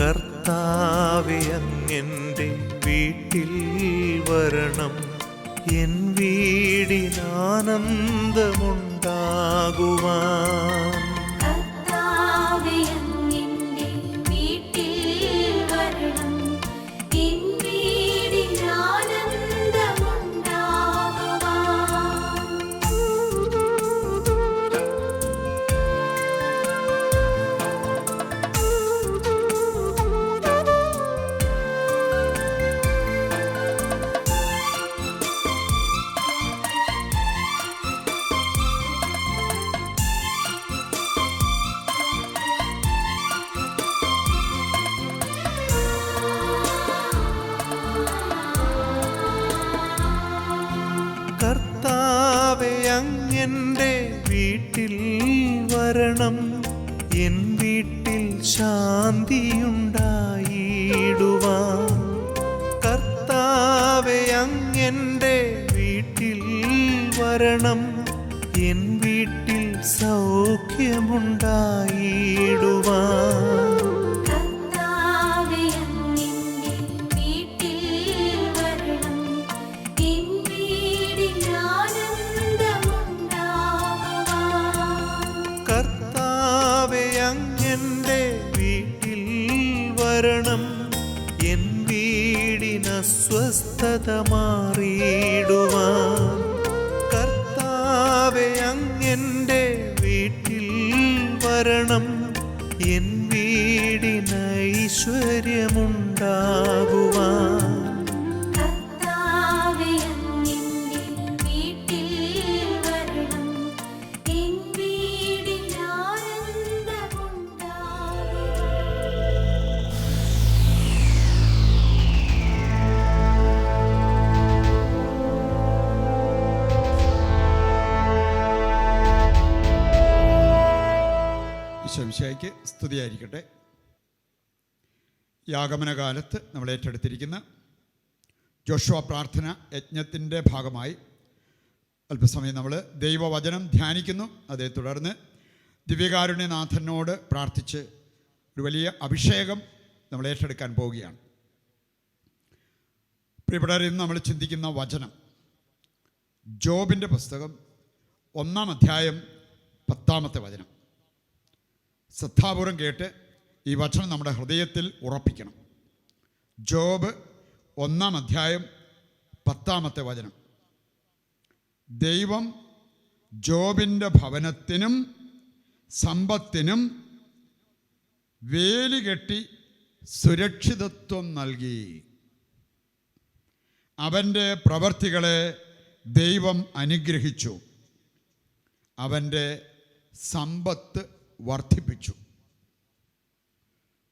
കർത്താവെ വീട്ടിൽ വരണം. എൻ വീടിനാനന്ദമുണ്ടാകുവാൻ അങ്ങെന്റെ വീട്ടിൽ വരണം. എൻ വീട്ടിൽ ശാന്തിയുണ്ടായിടുവാൻ. കർത്താവെ അങ്ങെന്റെ വീട്ടിൽ വരണം. എൻ വീട്ടിൽ സൗഖ്യമുണ്ടായിടുവാൻ. വീടിനസ്വസ്ഥത മാറിയിടുവാൻ കർത്താവെ അങ്ങെന്റെ വീട്ടിൽ വരണം. ഈ ആഗമനകാലത്ത് നമ്മൾ ഏറ്റെടുത്തിരിക്കുന്ന ജോഷുവ പ്രാർത്ഥന യജ്ഞത്തിന്റെ ഭാഗമായി അല്പസമയം നമ്മൾ ദൈവവചനം ധ്യാനിക്കുന്നു. അതേ തുടർന്ന് ദിവ്യകാരുണ്യനാഥനോട് പ്രാർത്ഥിച്ച് ഒരു വലിയ അഭിഷേകം നമ്മൾ ഏറ്റെടുക്കാൻ പോവുകയാണ്. പ്രിയപ്പെട്ടവർ നമ്മൾ ചിന്തിക്കുന്ന വചനം ജോബിന്റെ പുസ്തകം ഒന്നാം അധ്യായം പത്താമത്തെ വചനം. ശ്രദ്ധാപൂർവം കേട്ട് ഈ വചനം നമ്മുടെ ഹൃദയത്തിൽ ഉറപ്പിക്കണം. ജോബ് ഒന്നാം അധ്യായം പത്താമത്തെ വചനം. ദൈവം ജോബിന്റെ ഭവനത്തിനും സമ്പത്തിനും വേലി കെട്ടി സുരക്ഷിതത്വം നൽകി. അവന്റെ പ്രവർത്തികളെ ദൈവം അനുഗ്രഹിച്ചു. അവന്റെ സമ്പത്ത് വർദ്ധിപ്പിച്ചു.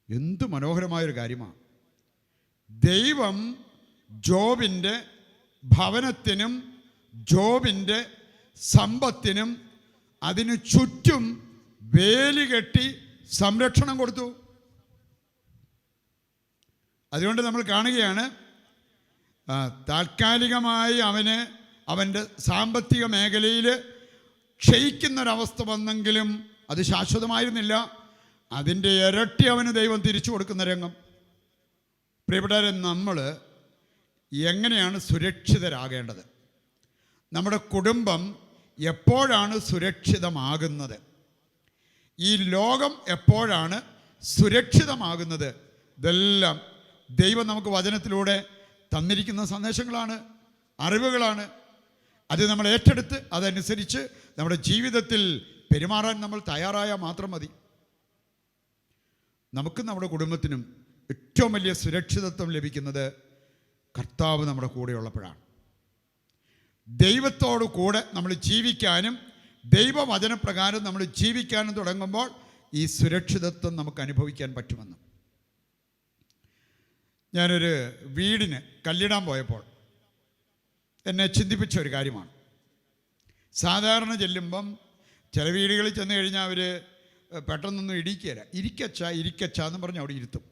എന്തു മനോഹരമായൊരു കാര്യമാണ്. ദൈവം ജോബിന്റെ ഭവനത്തിനും ജോബിന്റെ സമ്പത്തിനും അതിനു ചുറ്റും വേലി കെട്ടി സംരക്ഷണം കൊടുത്തു. അതുകൊണ്ട് നമ്മൾ കാണുകയാണ് താൽക്കാലികമായി അവന് അവന്റെ സാമ്പത്തിക മേഖലയിൽ ക്ഷയിക്കുന്നൊരവസ്ഥ വന്നെങ്കിലും അത് ശാശ്വതമായിരുന്നില്ല. അതിന്റെ ഇരട്ടി അവന് ദൈവം തിരിച്ചു കൊടുക്കുന്ന രംഗം. പ്രിയപ്പെട്ടവരെ നമ്മൾ എങ്ങനെയാണ് സുരക്ഷിതരാകേണ്ടത്? നമ്മുടെ കുടുംബം എപ്പോഴാണ് സുരക്ഷിതമാകുന്നത്? ഈ ലോകം എപ്പോഴാണ് സുരക്ഷിതമാകുന്നത്? ഇതെല്ലാം ദൈവം നമുക്ക് വചനത്തിലൂടെ തന്നിരിക്കുന്ന സന്ദേശങ്ങളാണ് അറിവുകളാണ്. അത് നമ്മൾ ഏറ്റെടുത്ത് അതനുസരിച്ച് നമ്മുടെ ജീവിതത്തിൽ പെരുമാറാൻ നമ്മൾ തയ്യാറായാൽ മാത്രം മതി. നമുക്കും നമ്മുടെ കുടുംബത്തിനും ഏറ്റവും വലിയ സുരക്ഷിതത്വം ലഭിക്കുന്നത് കർത്താവ് നമ്മുടെ കൂടെയുള്ളപ്പോഴാണ് ദൈവത്തോടു കൂടെ നമ്മൾ ജീവിക്കാനും ദൈവവചനപ്രകാരം നമ്മൾ ജീവിക്കാനും തുടങ്ങുമ്പോൾ ഈ സുരക്ഷിതത്വം നമുക്ക് അനുഭവിക്കാൻ പറ്റുമെന്ന്. ഞാനൊരു വീടിന് കല്ലിടാൻ പോയപ്പോൾ എന്നെ ചിന്തിപ്പിച്ച ഒരു കാര്യമാണ്. സാധാരണ ചെല്ലുമ്പം ചില വീടുകളിൽ ചെന്ന് കഴിഞ്ഞാൽ അവർ പെട്ടെന്നൊന്നും ഇടിക്കുകയില്ല ഇരിക്കച്ച ഇരിക്കച്ച എന്ന് പറഞ്ഞ് അവിടെ ഇരുത്തും.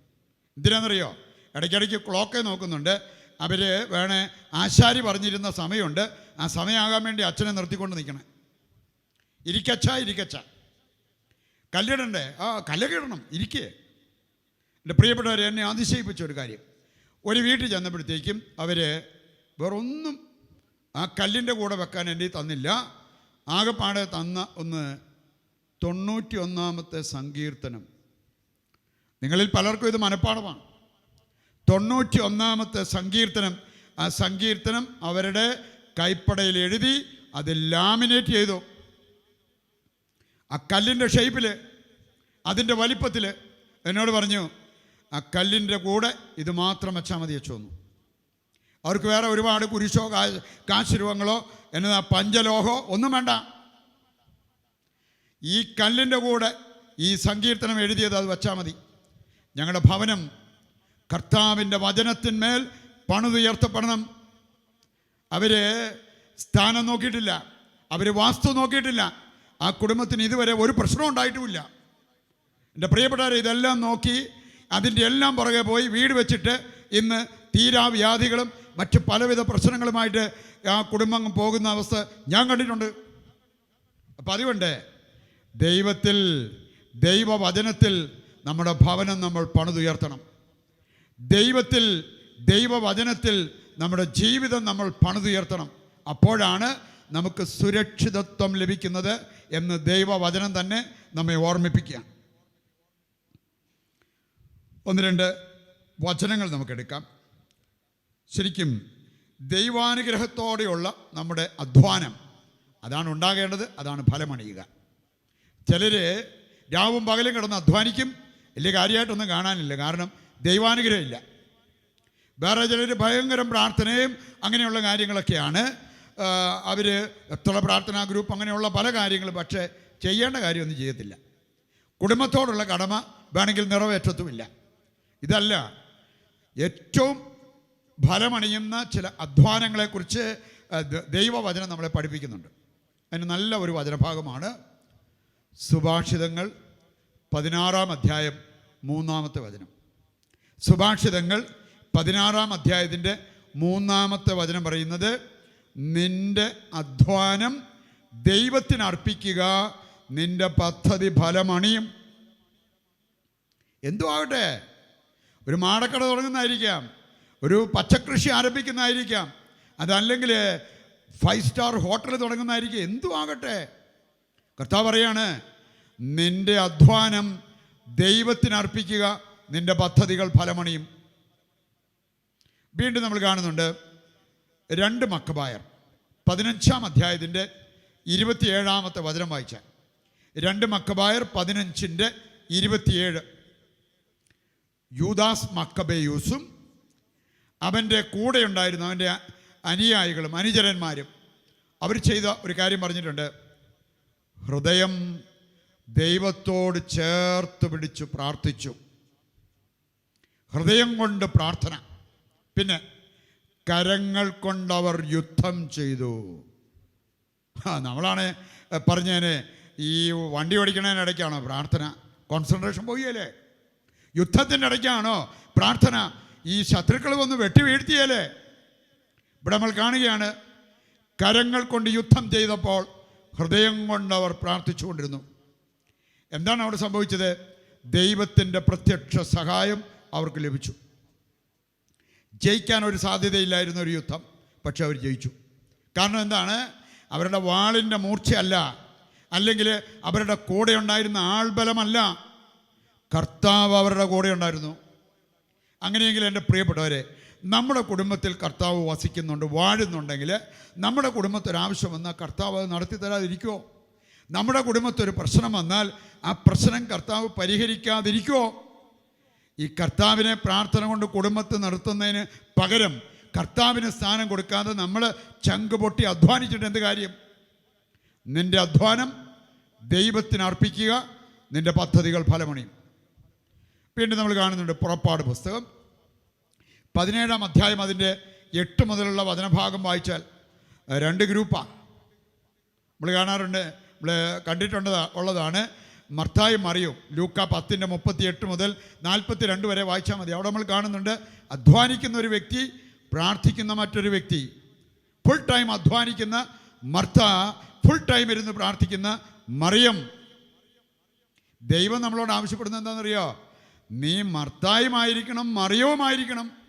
എന്തിനാണെന്നറിയോ ഇടയ്ക്കിടയ്ക്ക് ക്ലോക്കേ നോക്കുന്നുണ്ട്. അവർ വേണേ ആശാരി പറഞ്ഞിരുന്ന സമയമുണ്ട്. ആ സമയമാകാൻ വേണ്ടി അച്ഛനെ നിർത്തിക്കൊണ്ട് നിൽക്കണേ. ഇരിക്കച്ച ഇരിക്കച്ച. കല്ലിടണ്ടേ? ആ കല്ലൊക്കെ ഇരിക്കേ. എന്റെ പ്രിയപ്പെട്ടവർ എന്നെ അതിശയിപ്പിച്ച ഒരു കാര്യം. ഒരു വീട്ടിൽ ചെന്നപ്പോഴത്തേക്കും അവർ വേറൊന്നും ആ കല്ലിന്റെ കൂടെ വെക്കാൻ എന്റെ തന്നില്ല. ആകെപ്പാടെ തന്ന ഒന്ന് തൊണ്ണൂറ്റി ഒന്നാമത്തെ സങ്കീർത്തനം. നിങ്ങളിൽ പലർക്കും ഇത് മനഃപ്പാടമാണ് തൊണ്ണൂറ്റി ഒന്നാമത്തെ സങ്കീർത്തനം ആ സങ്കീർത്തനം അവരുടെ കൈപ്പടയിൽ എഴുതി അത് ലാമിനേറ്റ് ചെയ്തു. ആ കല്ലിന്റെ ഷേപ്പിൽ അതിന്റെ വലിപ്പത്തിൽ എന്നോട് പറഞ്ഞു ആ കല്ലിന്റെ കൂടെ ഇത് മാത്രം വെച്ചാൽ മതി വെച്ചു തന്നു അവർക്ക് വേറെ ഒരുപാട് കുരിശോ കാശ് രൂപങ്ങളോ എന്നതാ പഞ്ചലോഹോ ഒന്നും വേണ്ട. ഈ കല്ലിന്റെ കൂടെ ഈ സങ്കീർത്തനം എഴുതിയത് അത് വെച്ചാൽ മതി. ഞങ്ങളുടെ ഭവനം കർത്താവിന്റെ വചനത്തിന്മേൽ പണിതുയർത്തപ്പെടണം. അവർ സ്ഥാനം നോക്കിയിട്ടില്ല. അവർ വാസ്തു നോക്കിയിട്ടില്ല. ആ കുടുംബത്തിന് ഇതുവരെ ഒരു പ്രശ്നവും ഉണ്ടായിട്ടുമില്ല. എന്റെ പ്രിയപ്പെട്ടവരെ ഇതെല്ലാം നോക്കി അതിന്റെ എല്ലാം പുറകെ പോയി വീട് വെച്ചിട്ട് ഇന്ന് തീരാവ്യാധികളും മറ്റ് പലവിധ പ്രശ്നങ്ങളുമായിട്ട് ആ കുടുംബം പോകുന്ന അവസ്ഥ ഞാൻ കണ്ടിട്ടുണ്ട്. അപ്പം അതുകൊണ്ട് ദൈവത്തിൽ ദൈവവചനത്തിൽ നമ്മുടെ ഭവനം നമ്മൾ പണിതുയർത്തണം. ദൈവത്തിൽ ദൈവവചനത്തിൽ നമ്മുടെ ജീവിതം നമ്മൾ പണിതുയർത്തണം. അപ്പോഴാണ് നമുക്ക് സുരക്ഷിതത്വം ലഭിക്കുന്നത് എന്ന് ദൈവവചനം തന്നെ നമ്മെ ഓർമ്മിപ്പിക്കുക. ഒന്ന് രണ്ട് വചനങ്ങൾ നമുക്കെടുക്കാം. ശരിക്കും ദൈവാനുഗ്രഹത്തോടെയുള്ള നമ്മുടെ അധ്വാനം അതാണ് ഉണ്ടാകേണ്ടത് അതാണ് ഫലമണിയുക. ചിലർ രാവും പകലും കിടന്ന് അധ്വാനിക്കും വലിയ കാര്യമായിട്ടൊന്നും കാണാനില്ല. കാരണം ദൈവാനുഗ്രഹമില്ല. വേറെ ചിലർ ഭയങ്കരം പ്രാർത്ഥനയും അങ്ങനെയുള്ള കാര്യങ്ങളൊക്കെയാണ്. അവർ എത്ര പ്രാർത്ഥനാ ഗ്രൂപ്പ് അങ്ങനെയുള്ള പല കാര്യങ്ങളും പക്ഷേ ചെയ്യേണ്ട കാര്യമൊന്നും ചെയ്യത്തില്ല. കുടുംബത്തോടുള്ള കടമ വേണമെങ്കിൽ നിറവേറ്റത്തുമില്ല. ഇതല്ല ഏറ്റവും ഫലമണിയുന്ന ചില അധ്വാനങ്ങളെക്കുറിച്ച് ദൈവവചനം നമ്മളെ പഠിപ്പിക്കുന്നുണ്ട്. അതിന് നല്ല ഒരു വചനഭാഗമാണ് സുഭാഷിതങ്ങൾ പതിനാറാം അധ്യായം മൂന്നാമത്തെ വചനം. സുഭാഷിതങ്ങൾ പതിനാറാം അധ്യായത്തിന്റെ മൂന്നാമത്തെ വചനം പറയുന്നത് നിന്റെ അധ്വാനം ദൈവത്തിന് അർപ്പിക്കുക നിന്റെ പദ്ധതി ഫലമണിയും എന്തു ആകട്ടെ? ഒരു മാടക്കട തുടങ്ങുന്നതായിരിക്കാം. ഒരു പച്ചക്കൃഷി ആരംഭിക്കുന്നതായിരിക്കാം. അതല്ലെങ്കിൽ ഫൈവ് സ്റ്റാർ ഹോട്ടൽ തുടങ്ങുന്നതായിരിക്കും. എന്തു ആകട്ടെ? കർത്താവ് പറയാണ് നിന്റെ അധ്വാനം ദൈവത്തിന് അർപ്പിക്കുക നിന്റെ പദ്ധതികൾ ഫലമണിയും. വീണ്ടും നമ്മൾ കാണുന്നുണ്ട് രണ്ട് മക്കബായർ. പതിനഞ്ചാം അധ്യായത്തിന്റെ ഇരുപത്തിയേഴാമത്തെ വചനം വായിച്ചാൽ. രണ്ട് മക്കബായർ പതിനഞ്ചിന്റെ ഇരുപത്തിയേഴ്. യൂദാസ് മക്കബേയൂസും അവന്റെ കൂടെ ഉണ്ടായിരുന്ന അവന്റെ അനുയായികളും അനുചരന്മാരും. അവർ ചെയ്ത ഒരു കാര്യം പറഞ്ഞിട്ടുണ്ട്. ഹൃദയം ദൈവത്തോട് ചേർത്ത് പിടിച്ചു പ്രാർത്ഥിച്ചു. ഹൃദയം കൊണ്ട് പ്രാർത്ഥന. പിന്നെ കരങ്ങൾ കൊണ്ടവർ യുദ്ധം ചെയ്തു. ആ നമ്മളാണ് പറഞ്ഞേനെ ഈ വണ്ടി ഓടിക്കണതിനിടയ്ക്കാണോ പ്രാർത്ഥന? കോൺസെൻട്രേഷൻ പോയല്ലേ? യുദ്ധത്തിന്റെ ഇടയ്ക്കാണോ പ്രാർത്ഥന? ഈ ശത്രുക്കൾ വന്ന് വെട്ടി വീഴ്ത്തിയല്ലേ? ഇവിടെ നമ്മൾ കാണുകയാണ് കരങ്ങൾ കൊണ്ട് യുദ്ധം ചെയ്തപ്പോൾ ഹൃദയം കൊണ്ട് അവർ പ്രാർത്ഥിച്ചുകൊണ്ടിരുന്നു. എന്താണ് അവിടെ സംഭവിച്ചത്? ദൈവത്തിന്റെ പ്രത്യക്ഷ സഹായം അവർക്ക് ലഭിച്ചു. ജയിക്കാൻ ഒരു സാധ്യതയില്ലായിരുന്ന ഒരു യുദ്ധം പക്ഷെ അവർ ജയിച്ചു. കാരണം എന്താണ്? അവരുടെ വാളിന്റെ മൂർച്ചയല്ല അല്ലെങ്കിൽ അവരുടെ കൂടെ ഉണ്ടായിരുന്ന ആൾബലമല്ല. കർത്താവ് അവരുടെ കൂടെ ഉണ്ടായിരുന്നു അങ്ങനെയെങ്കിൽ എന്റെ പ്രിയപ്പെട്ടവരെ നമ്മുടെ കുടുംബത്തിൽ കർത്താവ് വസിക്കുന്നുണ്ട് വാഴുന്നുണ്ടെങ്കിൽ നമ്മുടെ കുടുംബത്തൊരാവശ്യം വന്നാൽ കർത്താവ് അത് നടത്തി തരാതിരിക്കുമോ നമ്മുടെ കുടുംബത്തൊരു പ്രശ്നം വന്നാൽ ആ പ്രശ്നം കർത്താവ് പരിഹരിക്കാതിരിക്കുമോ ഈ കർത്താവിനെ പ്രാർത്ഥന കൊണ്ട് കുടുംബത്തെ നടത്തുന്നതിന് പകരം കർത്താവിന് സ്ഥാനം കൊടുക്കാതെ നമ്മൾ ചങ്ക് പൊട്ടി അധ്വാനിച്ചിട്ട് എന്ത് കാര്യം? നിന്റെ അധ്വാനം ദൈവത്തിന് അർപ്പിക്കുക നിന്റെ പദ്ധതികൾ ഫലമണിയും. വീണ്ടും നമ്മൾ കാണുന്നുണ്ട് പുറപ്പാട് പുസ്തകം പതിനേഴാം അധ്യായം അതിന്റെ എട്ട് മുതലുള്ള വചനഭാഗം വായിച്ചാൽ രണ്ട് ഗ്രൂപ്പാണ്. നമ്മൾ കാണാറുണ്ട് നമ്മൾ കണ്ടിട്ടുണ്ട് ഉള്ളതാണ്. മർത്തായും മറിയും ലൂക്ക പത്തിന്റെ മുപ്പത്തി എട്ട് മുതൽ നാൽപ്പത്തി രണ്ട് വരെ വായിച്ചാൽ മതി. അവിടെ നമ്മൾ കാണുന്നുണ്ട് അധ്വാനിക്കുന്ന ഒരു വ്യക്തി പ്രാർത്ഥിക്കുന്ന മറ്റൊരു വ്യക്തി. ഫുൾ ടൈം അധ്വാനിക്കുന്ന മർത്ത ഫുൾ ടൈം ഇരുന്ന് പ്രാർത്ഥിക്കുന്ന മറിയം. ദൈവം നമ്മളോട് ആവശ്യപ്പെടുന്നത് എന്താണെന്നറിയോ? നീ മർത്തായുമായിരിക്കണം മറിയവുമായിരിക്കണം.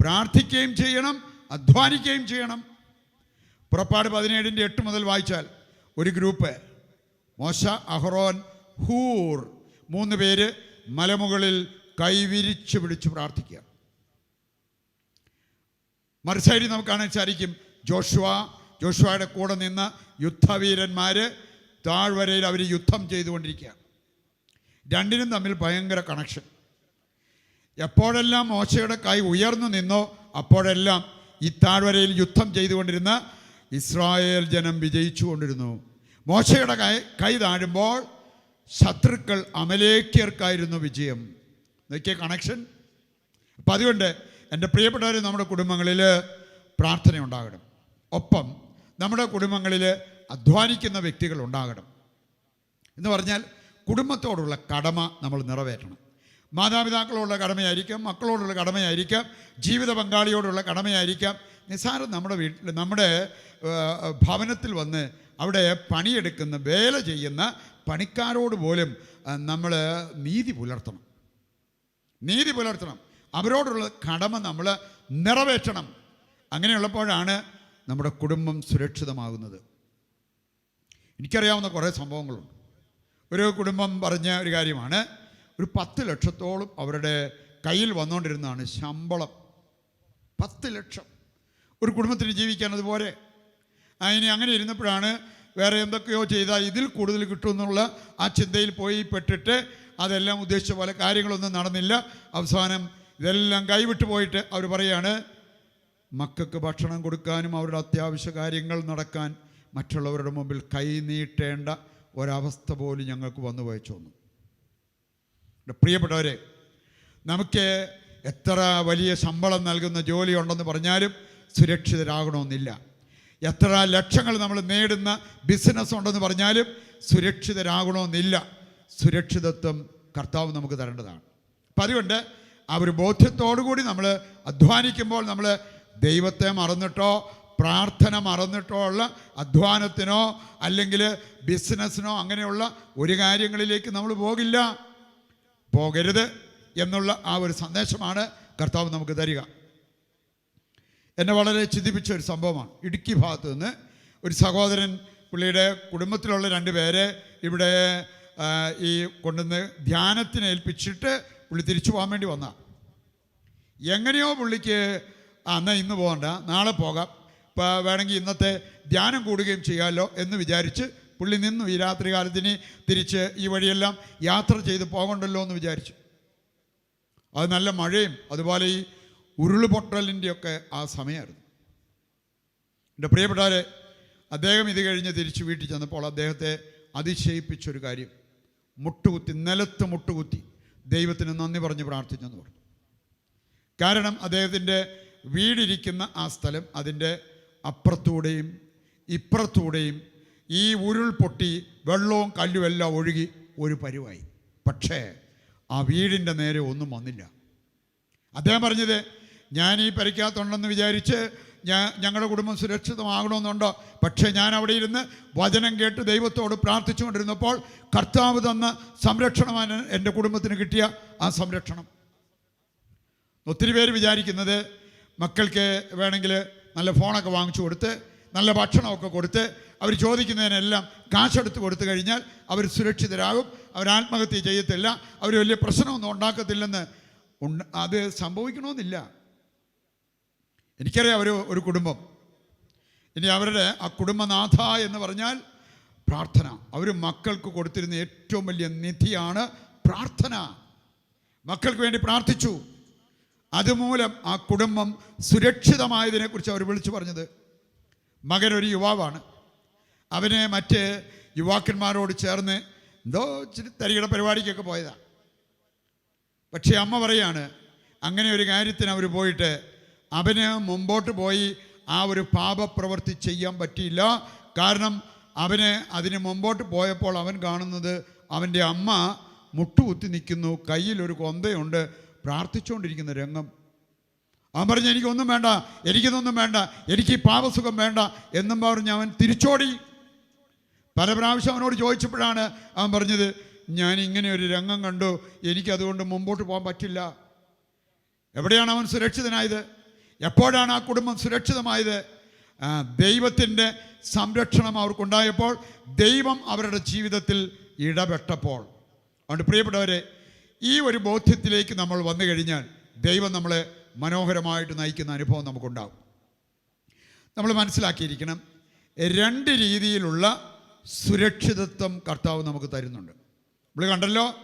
പ്രാർത്ഥിക്കുകയും ചെയ്യണം അധ്വാനിക്കുകയും ചെയ്യണം. പുറപ്പാട് പതിനേഴിന്റെ എട്ട് മുതൽ വായിച്ചാൽ ഒരു ഗ്രൂപ്പ് മോശ അഹ്റോൻ ഹൂർ മൂന്ന് പേര് മലമുകളിൽ കൈവിരിച്ച് പിടിച്ച് പ്രാർത്ഥിക്കുക. മറുസൈഡിൽ നമുക്ക് കാണാൻ സാധിക്കും ജോഷുവ ജോഷുവയുടെ കൂടെ നിന്ന് യുദ്ധവീരന്മാർ താഴ്വരയിൽ അവർ യുദ്ധം ചെയ്തുകൊണ്ടിരിക്കുക രണ്ടിനും തമ്മിൽ ഭയങ്കര കണക്ഷൻ എപ്പോഴെല്ലാം മോശയുടെ കൈ ഉയർന്നു നിന്നോ അപ്പോഴെല്ലാം ഈ താഴ്വരയിൽ യുദ്ധം ചെയ്തുകൊണ്ടിരുന്ന ഇസ്രായേൽ ജനം വിജയിച്ചു കൊണ്ടിരുന്നു മോശയുടെ കൈ കൈ താഴുമ്പോൾ ശത്രുക്കൾ അമലേക്കിയർക്കായിരുന്നു വിജയം. നോക്കിയ കണക്ഷൻ അപ്പം അതുകൊണ്ട് എന്റെ പ്രിയപ്പെട്ടവർ നമ്മുടെ കുടുംബങ്ങളിൽ പ്രാർത്ഥന ഉണ്ടാകണം ഒപ്പം നമ്മുടെ കുടുംബങ്ങളിൽ അധ്വാനിക്കുന്ന വ്യക്തികൾ ഉണ്ടാകണം. എന്ന് പറഞ്ഞാൽ കുടുംബത്തോടുള്ള കടമ നമ്മൾ നിറവേറ്റണം. മാതാപിതാക്കളോടുള്ള കടമയായിരിക്കാം മക്കളോടുള്ള കടമയായിരിക്കാം ജീവിത പങ്കാളിയോടുള്ള കടമയായിരിക്കാം. നിസ്സാരം നമ്മുടെ വീട്ടിൽ നമ്മുടെ ഭവനത്തിൽ വന്ന് അവിടെ പണിയെടുക്കുന്ന വേല ചെയ്യുന്ന പണിക്കാരോട് പോലും നമ്മൾ നീതി പുലർത്തണം. നീതി പുലർത്തണം. അവരോടുള്ള കടമ നമ്മൾ നിറവേറ്റണം. അങ്ങനെയുള്ളപ്പോഴാണ് നമ്മുടെ കുടുംബം സുരക്ഷിതമാകുന്നത്. എനിക്കറിയാവുന്ന കുറേ സംഭവങ്ങളുണ്ട്. ഒരു കുടുംബം പറഞ്ഞ ഒരു കാര്യമാണ് ഒരു പത്ത് ലക്ഷത്തോളം അവരുടെ കയ്യിൽ വന്നുകൊണ്ടിരുന്നതാണ് ശമ്പളം. പത്ത് ലക്ഷം. ഒരു കുടുംബത്തിന് ജീവിക്കാൻ അതുപോലെ. അതിന് അങ്ങനെ ഇരുന്നപ്പോഴാണ് വേറെ എന്തൊക്കെയോ ചെയ്താൽ ഇതിൽ കൂടുതൽ കിട്ടുമെന്നുള്ള ആ ചിന്തയിൽ പോയി പെട്ടിട്ട് അതെല്ലാം ഉദ്ദേശിച്ച പോലെ കാര്യങ്ങളൊന്നും നടന്നില്ല. അവസാനം ഇതെല്ലാം കൈവിട്ട് പോയിട്ട് അവർ പറയാണ് മക്കൾക്ക് ഭക്ഷണം കൊടുക്കാനും അവരുടെ അത്യാവശ്യ കാര്യങ്ങൾ നടക്കാൻ മറ്റുള്ളവരുടെ മുമ്പിൽ കൈ നീട്ടേണ്ട ഒരവസ്ഥ പോലും ഞങ്ങൾക്ക് വന്നു വഹിച്ചു പ്രിയപ്പെട്ടവരെ നമുക്ക് എത്ര വലിയ ശമ്പളം നൽകുന്ന ജോലി ഉണ്ടെന്ന് പറഞ്ഞാലും സുരക്ഷിതരാകണമെന്നില്ല. എത്ര ലക്ഷങ്ങൾ നമ്മൾ നേടുന്ന ബിസിനസ് ഉണ്ടെന്ന് പറഞ്ഞാലും സുരക്ഷിതരാകണമെന്നില്ല. സുരക്ഷിതത്വം കർത്താവ് നമുക്ക് തരേണ്ടതാണ്. അപ്പം അതുകൊണ്ട് ആ ഒരു ബോധ്യത്തോടു കൂടി നമ്മൾ അധ്വാനിക്കുമ്പോൾ നമ്മൾ ദൈവത്തെ മറന്നിട്ടോ പ്രാർത്ഥന മറന്നിട്ടോ ഉള്ള അധ്വാനത്തിനോ അല്ലെങ്കിൽ ബിസിനസ്സിനോ അങ്ങനെയുള്ള ഒരു കാര്യങ്ങളിലേക്ക് നമ്മൾ പോകില്ല. പോകരുത് എന്നുള്ള ആ ഒരു സന്ദേശമാണ് കർത്താവ് നമുക്ക് തരിക. എന്നെ വളരെ ചിന്തിപ്പിച്ച ഒരു സംഭവമാണ്. ഇടുക്കി ഭാഗത്ത് നിന്ന് ഒരു സഹോദരൻ പുള്ളിയുടെ കുടുംബത്തിലുള്ള രണ്ട് പേരെ ഇവിടെ ഈ കൊണ്ടുവന്ന് ധ്യാനത്തിന് ഏൽപ്പിച്ചിട്ട് പുള്ളി തിരിച്ചു പോകാൻ വേണ്ടി വന്ന. എങ്ങനെയോ പുള്ളിക്ക് അന്ന് ഇന്ന് പോകണ്ട നാളെ പോകാം. ഇപ്പോൾ വേണമെങ്കിൽ ഇന്നത്തെ ധ്യാനം കൂടുകയും ചെയ്യാമല്ലോ എന്ന് വിചാരിച്ച് പുള്ളി നിന്നു ഈ രാത്രി കാലത്തിന് തിരിച്ച് ഈ വഴിയെല്ലാം യാത്ര ചെയ്ത് പോകണ്ടല്ലോ എന്ന് വിചാരിച്ചു. അത് നല്ല മഴയും അതുപോലെ ഈ ഉരുളുപൊട്ടലിന്റെയൊക്കെ ആ സമയമായിരുന്നു. എന്റെ പ്രിയപ്പെട്ടവരെ അദ്ദേഹം ഇത് കഴിഞ്ഞ് തിരിച്ച് വീട്ടിൽ ചെന്നപ്പോൾ അദ്ദേഹത്തെ അതിശയിപ്പിച്ചൊരു കാര്യം. മുട്ടുകുത്തി നിലത്ത് മുട്ടുകുത്തി ദൈവത്തിന് നന്ദി പറഞ്ഞ് പ്രാർത്ഥിച്ചെന്ന് പറഞ്ഞു. കാരണം അദ്ദേഹത്തിന്റെ വീടിരിക്കുന്ന ആ സ്ഥലം അതിന്റെ അപ്പുറത്തൂടെയും ഇപ്പുറത്തൂടെയും ഈ ഉരുൾപൊട്ടി വെള്ളവും കല്ലും എല്ലാം ഒഴുകി ഒരു പരിവായി. പക്ഷേ ആ വീടിന്റെ നേരെ ഒന്നും വന്നില്ല. അദ്ദേഹം പറഞ്ഞത് ഞാൻ ഈ പരിക്കകത്തുണ്ടെന്ന് വിചാരിച്ച് ഞാൻ ഞങ്ങളുടെ കുടുംബം സുരക്ഷിതമാകണമെന്നുണ്ടോ? പക്ഷേ ഞാൻ അവിടെ ഇരുന്ന് വചനം കേട്ട് ദൈവത്തോട് പ്രാർത്ഥിച്ചുകൊണ്ടിരുന്നപ്പോൾ കർത്താവ് തന്ന സംരക്ഷണമാണ് എന്റെ കുടുംബത്തിന് കിട്ടിയ ആ സംരക്ഷണം. ഒത്തിരി പേര് വിചാരിക്കുന്നത് മക്കൾക്ക് വേണമെങ്കിൽ നല്ല ഫോണൊക്കെ വാങ്ങിച്ചു കൊടുത്ത് നല്ല ഭക്ഷണമൊക്കെ കൊടുത്ത് അവർ ചോദിക്കുന്നതിനെല്ലാം കാശെടുത്ത് കൊടുത്തു കഴിഞ്ഞാൽ അവർ സുരക്ഷിതരാകും അവർ ആത്മഹത്യ ചെയ്യത്തില്ല അവർ വലിയ പ്രശ്നമൊന്നും ഉണ്ടാക്കത്തില്ലെന്ന് ഉണ്ട് അത് സംഭവിക്കണമെന്നില്ല. എനിക്കറിയാം ഒരു ഒരു കുടുംബം. ഇനി അവരുടെ ആ കുടുംബനാഥ എന്ന് പറഞ്ഞാൽ പ്രാർത്ഥന. അവർ മക്കൾക്ക് കൊടുത്തിരുന്ന ഏറ്റവും വലിയ നിധിയാണ് പ്രാർത്ഥന. മക്കൾക്ക് വേണ്ടി പ്രാർത്ഥിച്ചു. അതുമൂലം ആ കുടുംബം സുരക്ഷിതമായതിനെക്കുറിച്ച് അവർ വിളിച്ചു പറഞ്ഞത്. മകൻ ഒരു യുവാവാണ്. അവന് മറ്റ് യുവാക്കന്മാരോട് ചേർന്ന് എന്തോ ഇച്ചിരി തരികിട പരിപാടിക്കൊക്കെ പോയതാണ് പക്ഷേ അമ്മ പറയാണ് അങ്ങനെ ഒരു കാര്യത്തിന് അവർ പോയിട്ട് അവന് മുമ്പോട്ട് പോയി ആ ഒരു പാപപ്രവൃത്തി ചെയ്യാൻ പറ്റിയില്ല. കാരണം അവന് അതിന് മുമ്പോട്ട് പോയപ്പോൾ അവൻ കാണുന്നത് അവന്റെ അമ്മ മുട്ടുകുത്തി നിൽക്കുന്നു. കയ്യിൽ ഒരു കൊന്തയുണ്ട്. പ്രാർത്ഥിച്ചുകൊണ്ടിരിക്കുന്ന രംഗം. അവൻ പറഞ്ഞു എനിക്കൊന്നും വേണ്ട എനിക്കിതൊന്നും വേണ്ട എനിക്ക് ഈ പാപസുഖം വേണ്ട എന്നും പറഞ്ഞ് അവൻ തിരിച്ചോടി. പല പ്രാവശ്യം അവനോട് ചോദിച്ചപ്പോഴാണ് അവൻ പറഞ്ഞത് ഞാൻ ഇങ്ങനെ ഒരു രംഗം കണ്ടു എനിക്കതുകൊണ്ട് മുമ്പോട്ട് പോകാൻ പറ്റില്ല. എവിടെയാണ് അവൻ സുരക്ഷിതനായത്? എപ്പോഴാണ് ആ കുടുംബം സുരക്ഷിതമായത്? ദൈവത്തിന്റെ സംരക്ഷണം അവർക്കുണ്ടായപ്പോൾ ദൈവം അവരുടെ ജീവിതത്തിൽ ഇടപെട്ടപ്പോൾ. അതുകൊണ്ട് പ്രിയപ്പെട്ടവരെ ഈ ഒരു ബോധ്യത്തിലേക്ക് നമ്മൾ വന്നു കഴിഞ്ഞാൽ ദൈവം നമ്മളെ മനോഹരമായിട്ട് നയിക്കുന്ന അനുഭവം നമുക്കുണ്ടാകും നമ്മൾ മനസ്സിലാക്കിയിരിക്കണം രണ്ട് രീതിയിലുള്ള സുരക്ഷിതത്വം കർത്താവ് നമുക്ക് തരുന്നുണ്ട്. നമ്മൾ കണ്ടല്ലോ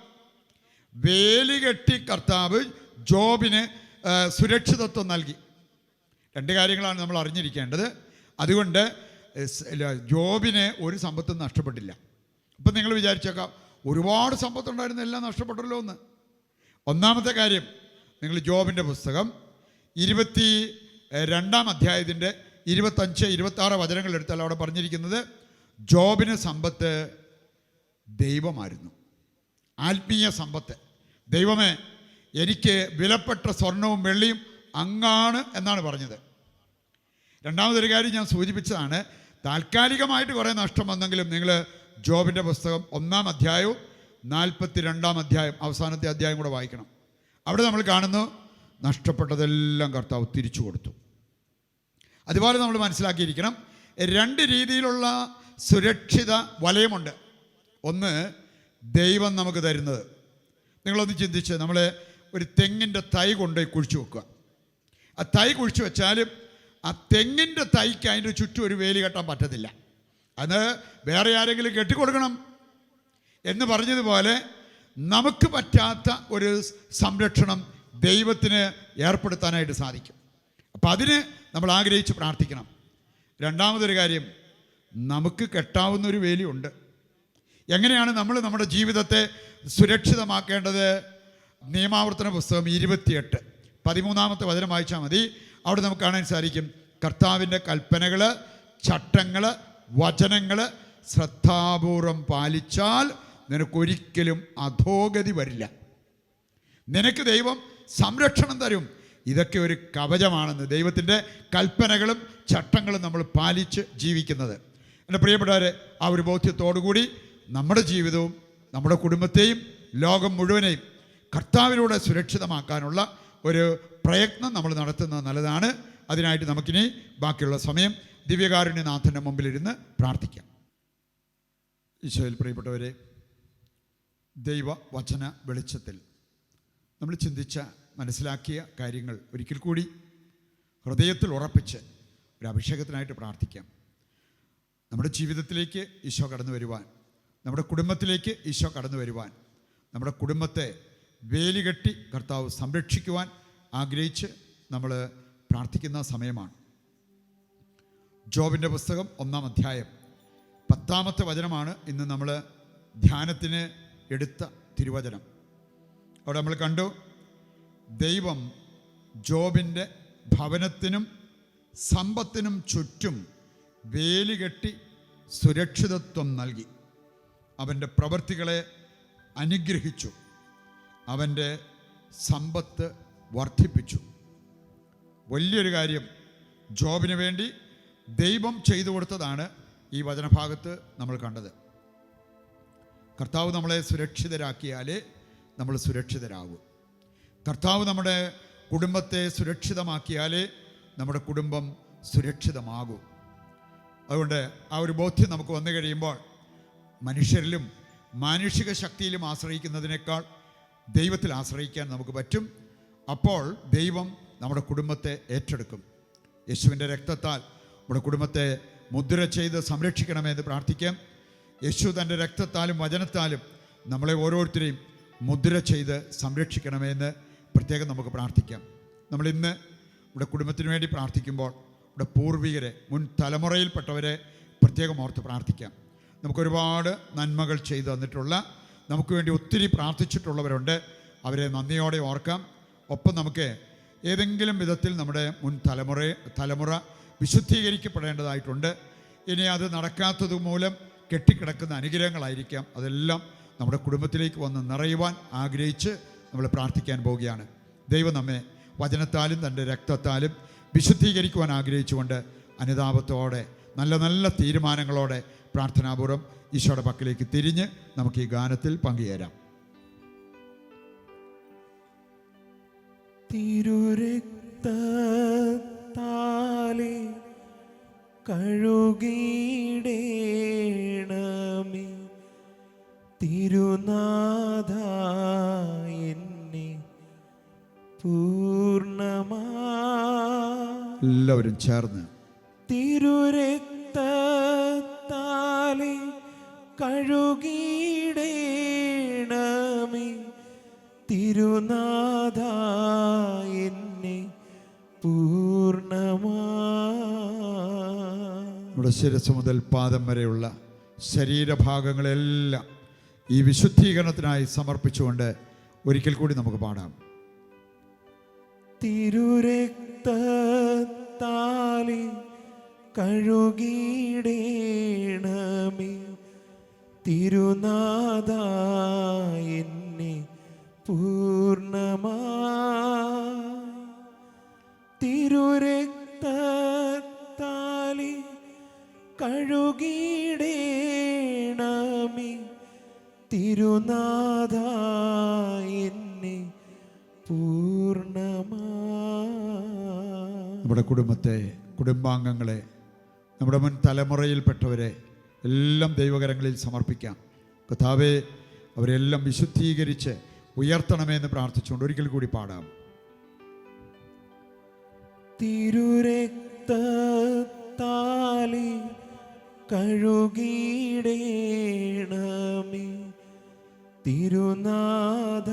വേലികെട്ടി കർത്താവ് ജോബിന് സുരക്ഷിതത്വം നൽകി. രണ്ട് കാര്യങ്ങളാണ് നമ്മൾ അറിഞ്ഞിരിക്കേണ്ടത്. അതുകൊണ്ട് ജോബിന് ഒരു സമ്പത്തും നഷ്ടപ്പെട്ടില്ല. അപ്പം നിങ്ങൾ വിചാരിച്ചേക്കാം ഒരുപാട് സമ്പത്തുണ്ടായിരുന്ന എല്ലാം നഷ്ടപ്പെട്ടല്ലോ എന്ന്. ഒന്നാമത്തെ കാര്യം നിങ്ങൾ ജോബിന്റെ പുസ്തകം ഇരുപത്തി രണ്ടാം അധ്യായത്തിന്റെ ഇരുപത്തഞ്ച് ഇരുപത്താറ് വചനങ്ങൾ എടുത്താൽ അവിടെ പറഞ്ഞിരിക്കുന്നത് ജോബിന് സമ്പത്ത് ദൈവമായിരുന്നു. ആത്മീയ സമ്പത്ത്. ദൈവമേ എനിക്ക് വിലപ്പെട്ട സ്വർണവും വെള്ളിയും അങ്ങാണ് എന്നാണ് പറഞ്ഞത്. രണ്ടാമതൊരു കാര്യം ഞാൻ സൂചിപ്പിച്ചതാണ് താൽക്കാലികമായിട്ട് കുറേ നഷ്ടം വന്നെങ്കിലും നിങ്ങൾ ജോബിന്റെ പുസ്തകം ഒന്നാം അധ്യായവും നാൽപ്പത്തി രണ്ടാം അധ്യായം അവസാനത്തെ അധ്യായം കൂടെ വായിക്കണം. അവിടെ നമ്മൾ കാണുന്നു നഷ്ടപ്പെട്ടതെല്ലാം കർത്താവ് തിരിച്ചു കൊടുത്തു. അതുപോലെ നമ്മൾ മനസ്സിലാക്കിയിരിക്കണം രണ്ട് രീതിയിലുള്ള സുരക്ഷിത വലയമുണ്ട്. ഒന്ന് ദൈവം നമുക്ക് തരുന്നത്. നിങ്ങളൊന്ന് ചിന്തിച്ച് നമ്മളെ ഒരു തെങ്ങിന്റെ തൈ കൊണ്ട് കുഴിച്ചു വെക്കുക. ആ തൈ കുഴിച്ചു വെച്ചാലും ആ തെങ്ങിന്റെ തൈക്ക് അതിന്റെ ചുറ്റും ഒരു വേലി കെട്ടാൻ പറ്റത്തില്ല. അത് വേറെ ആരെങ്കിലും കെട്ടിക്കൊടുക്കണം എന്ന് പറഞ്ഞതുപോലെ നമുക്ക് പറ്റാത്ത ഒരു സംരക്ഷണം ദൈവത്തിന് ഏർപ്പെടുത്താനായിട്ട് സാധിക്കും. അപ്പം അതിന് നമ്മൾ ആഗ്രഹിച്ച് പ്രാർത്ഥിക്കണം. രണ്ടാമതൊരു കാര്യം നമുക്ക് കെട്ടാവുന്ന ഒരു വേലിയുണ്ട്. എങ്ങനെയാണ് നമ്മൾ നമ്മുടെ ജീവിതത്തെ സുരക്ഷിതമാക്കേണ്ടത്? നിയമാവർത്തന പുസ്തകം ഇരുപത്തിയെട്ട്. പതിമൂന്നാമത്തെ വചനം വായിച്ചാൽ മതി. അവിടെ നമുക്ക് കാണാൻ സാധിക്കും കർത്താവിന്റെ കൽപ്പനകൾ ചട്ടങ്ങൾ വചനങ്ങൾ ശ്രദ്ധാപൂർവം പാലിച്ചാൽ നിനക്കൊരിക്കലും അധോഗതി വരില്ല. നിനക്ക് ദൈവം സംരക്ഷണം തരും. ഇതൊക്കെ ഒരു കവചമാണെന്ന് ദൈവത്തിന്റെ കൽപ്പനകളും ചട്ടങ്ങളും നമ്മൾ പാലിച്ച് ജീവിക്കുന്നത്. എന്റെ പ്രിയപ്പെട്ടവരെ ആ ഒരു ബോധ്യത്തോടുകൂടി നമ്മുടെ ജീവിതവും നമ്മുടെ കുടുംബത്തെയും ലോകം മുഴുവനെയും കർത്താവിലൂടെ സുരക്ഷിതമാക്കാനുള്ള ഒരു പ്രയത്നം നമ്മൾ നടത്തുന്നത് നല്ലതാണ്. അതിനായിട്ട് നമുക്കിനി ബാക്കിയുള്ള സമയം ദിവ്യകാരുണ്യനാഥന്റെ മുമ്പിലിരുന്ന് പ്രാർത്ഥിക്കാം. ഈശോയിൽ പ്രിയപ്പെട്ടവരെ ദൈവ വചന വെളിച്ചത്തിൽ. നമ്മൾ ചിന്തിച്ച മനസ്സിലാക്കിയ കാര്യങ്ങൾ ഒരിക്കൽ കൂടി ഹൃദയത്തിൽ ഉറപ്പിച്ച് ഒരു അഭിഷേകത്തിനായിട്ട് പ്രാർത്ഥിക്കാം. നമ്മുടെ ജീവിതത്തിലേക്ക് ഈശോ കടന്നു വരുവാൻ നമ്മുടെ കുടുംബത്തിലേക്ക് ഈശോ കടന്നു വരുവാൻ നമ്മുടെ കുടുംബത്തെ വേലികെട്ടി കർത്താവ് സംരക്ഷിക്കുവാൻ ആഗ്രഹിച്ച് നമ്മൾ പ്രാർത്ഥിക്കുന്ന സമയമാണ്. ജോബിന്റെ പുസ്തകം ഒന്നാം അധ്യായം പത്താമത്തെ വചനമാണ് ഇന്ന് നമ്മൾ ധ്യാനത്തിന് എടുത്ത തിരുവചനം. അവിടെ നമ്മൾ കണ്ടു ദൈവം ജോബിന്റെ ഭവനത്തിനും സമ്പത്തിനും ചുറ്റും വേലികെട്ടി സുരക്ഷിതത്വം നൽകി. അവന്റെ പ്രവൃത്തികളെ അനുഗ്രഹിച്ചു. അവന്റെ സമ്പത്ത് വർദ്ധിപ്പിച്ചു. വലിയൊരു കാര്യം ജോബിന് വേണ്ടി ദൈവം ചെയ്തു കൊടുത്തതാണ് ഈ വചനഭാഗത്ത് നമ്മൾ കണ്ടത്. കർത്താവ് നമ്മളെ സുരക്ഷിതരാക്കിയാൽ നമ്മൾ സുരക്ഷിതരാകും. കർത്താവ് നമ്മുടെ കുടുംബത്തെ സുരക്ഷിതമാക്കിയാൽ നമ്മുടെ കുടുംബം സുരക്ഷിതമാകും. അതുകൊണ്ട് ആ ഒരു ബോധ്യം നമുക്ക് വന്നു കഴിയുമ്പോൾ മനുഷ്യരിലും മാനുഷിക ശക്തിയിലും ആശ്രയിക്കുന്നതിനേക്കാൾ ദൈവത്തിൽ ആശ്രയിക്കാൻ നമുക്ക് പറ്റും. അപ്പോൾ ദൈവം നമ്മുടെ കുടുംബത്തെ ഏറ്റെടുക്കും. യേശുവിന്റെ രക്തത്താൽ നമ്മുടെ കുടുംബത്തെ മുദ്ര ചെയ്ത് സംരക്ഷിക്കണമെന്ന് പ്രാർത്ഥിക്കാം. യേശു തന്റെ രക്തത്താലും വചനത്താലും നമ്മളെ ഓരോരുത്തരെയും മുദ്ര ചെയ്ത് സംരക്ഷിക്കണമെന്ന് പ്രത്യേകം നമുക്ക് പ്രാർത്ഥിക്കാം. നമ്മളിന്ന് നമ്മുടെ കുടുംബത്തിന് വേണ്ടി പ്രാർത്ഥിക്കുമ്പോൾ ഇവിടെ പൂർവികരെ മുൻ തലമുറയിൽപ്പെട്ടവരെ പ്രത്യേകം ഓർത്ത് പ്രാർത്ഥിക്കാം. നമുക്കൊരുപാട് നന്മകൾ ചെയ്തു തന്നിട്ടുള്ള നമുക്ക് വേണ്ടി ഒത്തിരി പ്രാർത്ഥിച്ചിട്ടുള്ളവരുണ്ട്. അവരെ നന്ദിയോടെ ഓർക്കാം. ഒപ്പം നമുക്ക് ഏതെങ്കിലും വിധത്തിൽ നമ്മുടെ മുൻ തലമുറയെ തലമുറ വിശുദ്ധീകരിക്കപ്പെടേണ്ടതായിട്ടുണ്ട്. ഇനി അത് നടക്കാത്തത് മൂലം കെട്ടിക്കിടക്കുന്ന അനുഗ്രഹങ്ങളായിരിക്കാം. അതെല്ലാം നമ്മുടെ കുടുംബത്തിലേക്ക് വന്ന് നിറയുവാൻ ആഗ്രഹിച്ച് നമ്മൾ പ്രാർത്ഥിക്കാൻ പോവുകയാണ്. ദൈവം നമ്മെ വചനത്താലും തന്റെ രക്തത്താലും വിശുദ്ധീകരിക്കുവാൻ ആഗ്രഹിച്ചുകൊണ്ട് അനുതാപത്തോടെ നല്ല നല്ല തീരുമാനങ്ങളോടെ പ്രാർത്ഥനാപൂർവം ഈശോയുടെ പക്കലേക്ക് തിരിഞ്ഞ് നമുക്ക് ഈ ഗാനത്തിൽ പങ്കുചേരാം. തിരുരക്തത്താലെ കഴുകിയിടേണമേ തിരുനാഥ എന്നെ പൂർണമാ എല്ലാവരും ചേർന്ന്. തിരുരക്തത്താലെ കഴുകിയിടേണമേ തിരുനാഥ എന്നെ പൂർണമാ നമ്മുടെ ശിരസ് മുതൽ പാദം വരെയുള്ള ശരീരഭാഗങ്ങളെല്ലാം ഈ വിശുദ്ധീകരണത്തിനായി സമർപ്പിച്ചുകൊണ്ട് ഒരിക്കൽ കൂടി നമുക്ക് പാടാം. തിരുരക്താലി കഴുകിയിടേണമേ തിരുനാഥ എന്നെ പൂർണമാ തിരുരക്തത്താലെ കഴുകിയിടേണമേ തിരുനാഥ എന്നെ പൂർണമാ. നമ്മുടെ കുടുംബത്തെ കുടുംബാംഗങ്ങളെ നമ്മുടെ മുൻ തലമുറയിൽപ്പെട്ടവരെ എല്ലാം ദൈവകരങ്ങളിൽ സമർപ്പിക്കാം. കഥാവെ അവരെല്ലാം വിശുദ്ധീകരിച്ച് ഉയർത്തണമെന്ന് പ്രാർത്ഥിച്ചുകൊണ്ട് ഒരിക്കൽ കൂടി പാടാം. തിരുരക്തത്താലെ കഴുകിയിടേണമേ തിരുനാഥ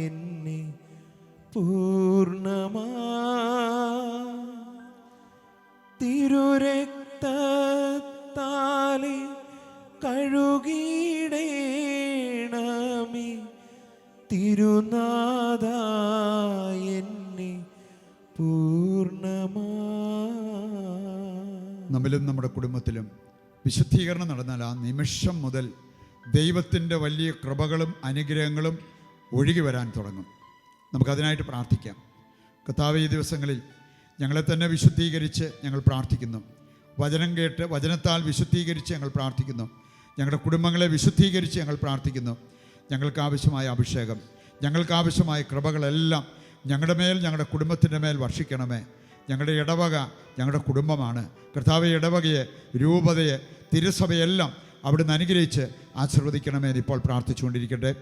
എന്നെ പൂർണമാ തിരുരക്തത്താലെ കഴുകിയിടേണമേ തിരുനാഥ എന്നെ പൂർണമാ നമ്മിലും നമ്മുടെ കുടുംബത്തിലും വിശുദ്ധീകരണം നടന്നാൽ ആ നിമിഷം മുതൽ ദൈവത്തിന്റെ വലിയ കൃപകളും അനുഗ്രഹങ്ങളും ഒഴുകി വരാൻ തുടങ്ങും. നമുക്കതിനായിട്ട് പ്രാർത്ഥിക്കാം. കർത്താവ് ഈ ദിവസങ്ങളിൽ ഞങ്ങളെ തന്നെ വിശുദ്ധീകരിച്ച് ഞങ്ങൾ പ്രാർത്ഥിക്കുന്നു. വചനം കേട്ട് വചനത്താൽ വിശുദ്ധീകരിച്ച് ഞങ്ങൾ പ്രാർത്ഥിക്കുന്നു. ഞങ്ങളുടെ കുടുംബങ്ങളെ വിശുദ്ധീകരിച്ച് ഞങ്ങൾ പ്രാർത്ഥിക്കുന്നു. ഞങ്ങൾക്ക് ആവശ്യമായ അഭിഷേകം ഞങ്ങൾക്ക് ആവശ്യമായ കൃപകളെല്ലാം ഞങ്ങളുടെ മേൽ ഞങ്ങളുടെ കുടുംബത്തിന്റെ മേൽ വർഷിക്കണമേ. ഞങ്ങളുടെ ഇടവക ഞങ്ങളുടെ കുടുംബമാണ്. കർത്താവ് ഇടവകയെ രൂപതയെ തിരുസഭയെല്ലാം അവിടുന്ന് അനുഗ്രഹിച്ച് ആശീർവദിക്കണമെന്ന് ഇപ്പോൾ പ്രാർത്ഥിച്ചുകൊണ്ടിരിക്കട്ടെ.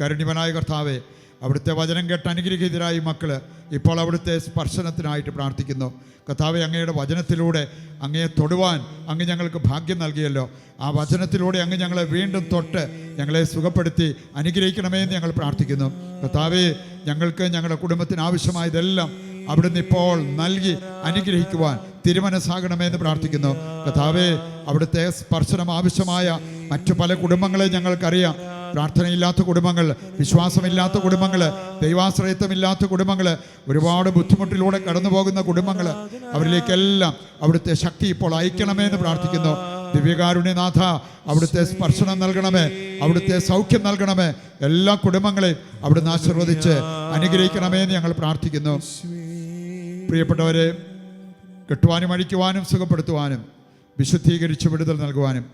കരുണിവനായ കർത്താവെ അവിടുത്തെ വചനം കേട്ട് അനുഗ്രഹീതരായി മക്കൾ ഇപ്പോൾ അവിടുത്തെ സ്പർശനത്തിനായിട്ട് പ്രാർത്ഥിക്കുന്നു. കർത്താവെ അങ്ങയുടെ വചനത്തിലൂടെ അങ്ങയെ തൊടുവാൻ അങ്ങ് ഞങ്ങൾക്ക് ഭാഗ്യം നൽകിയല്ലോ. ആ വചനത്തിലൂടെ അങ്ങ് ഞങ്ങളെ വീണ്ടും തൊട്ട് ഞങ്ങളെ സുഖപ്പെടുത്തി അനുഗ്രഹിക്കണമേ എന്ന് ഞങ്ങൾ പ്രാർത്ഥിക്കുന്നു. കർത്താവെ ഞങ്ങൾക്ക് ഞങ്ങളുടെ കുടുംബത്തിന് ആവശ്യമായതെല്ലാം അവിടുന്ന് ഇപ്പോൾ നൽകി അനുഗ്രഹിക്കുവാൻ തിരുമനസ്സാകണമെന്ന് പ്രാർത്ഥിക്കുന്നു. കഥാവേ അവിടുത്തെ സ്പർശനം ആവശ്യമായ മറ്റു പല കുടുംബങ്ങളെ ഞങ്ങൾക്കറിയാം. പ്രാർത്ഥനയില്ലാത്ത കുടുംബങ്ങൾ വിശ്വാസമില്ലാത്ത കുടുംബങ്ങൾ ദൈവാശ്രയത്വമില്ലാത്ത കുടുംബങ്ങൾ ഒരുപാട് ബുദ്ധിമുട്ടിലൂടെ കടന്നു പോകുന്ന കുടുംബങ്ങൾ അവരിലേക്കെല്ലാം അവിടുത്തെ ശക്തി ഇപ്പോൾ അയക്കണമേ എന്ന് പ്രാർത്ഥിക്കുന്നു. ദിവ്യകാരുണ്യനാഥ അവിടുത്തെ സ്പർശനം നൽകണമേ അവിടുത്തെ സൗഖ്യം നൽകണമേ എല്ലാ കുടുംബങ്ങളെയും അവിടുന്ന് ആശീർവദിച്ച് അനുഗ്രഹിക്കണമേ എന്ന് ഞങ്ങൾ പ്രാർത്ഥിക്കുന്നു. പ്രിയപ്പെട്ടവരെ കെട്ടുവാനും അഴിക്കുവാനും സുഖപ്പെടുത്തുവാനും വിശുദ്ധീകരിച്ച് വിടുതൽ നൽകുവാനും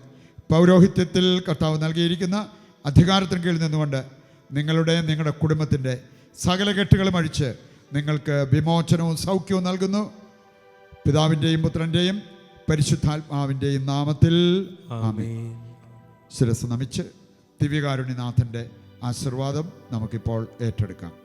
പൗരോഹിത്യത്തിൽ കർത്താവ് നൽകിയിരിക്കുന്ന അധികാരത്തിന് കീഴിൽ നിന്നുകൊണ്ട് നിങ്ങളുടെ നിങ്ങളുടെ കുടുംബത്തിന്റെ സകല കെട്ടുകളും അഴിച്ച് നിങ്ങൾക്ക് വിമോചനവും സൗഖ്യവും നൽകുന്നു. പിതാവിന്റെയും പുത്രന്റെയും പരിശുദ്ധാത്മാവിന്റെയും നാമത്തിൽ ശിരസ് നമിച്ച് ദിവ്യകാരുണ്യനാഥന്റെ ആശീർവാദം നമുക്കിപ്പോൾ ഏറ്റെടുക്കാം.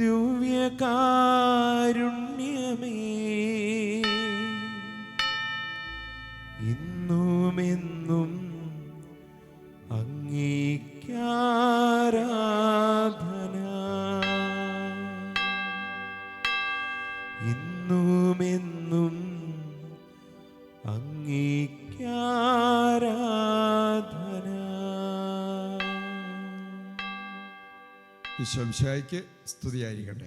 ദിവ്യകാരുണ്യമേ. ഇന്നുമെന്നും വിശ്വംശായിക്ക് സ്തുതിയായിരിക്കട്ടെ.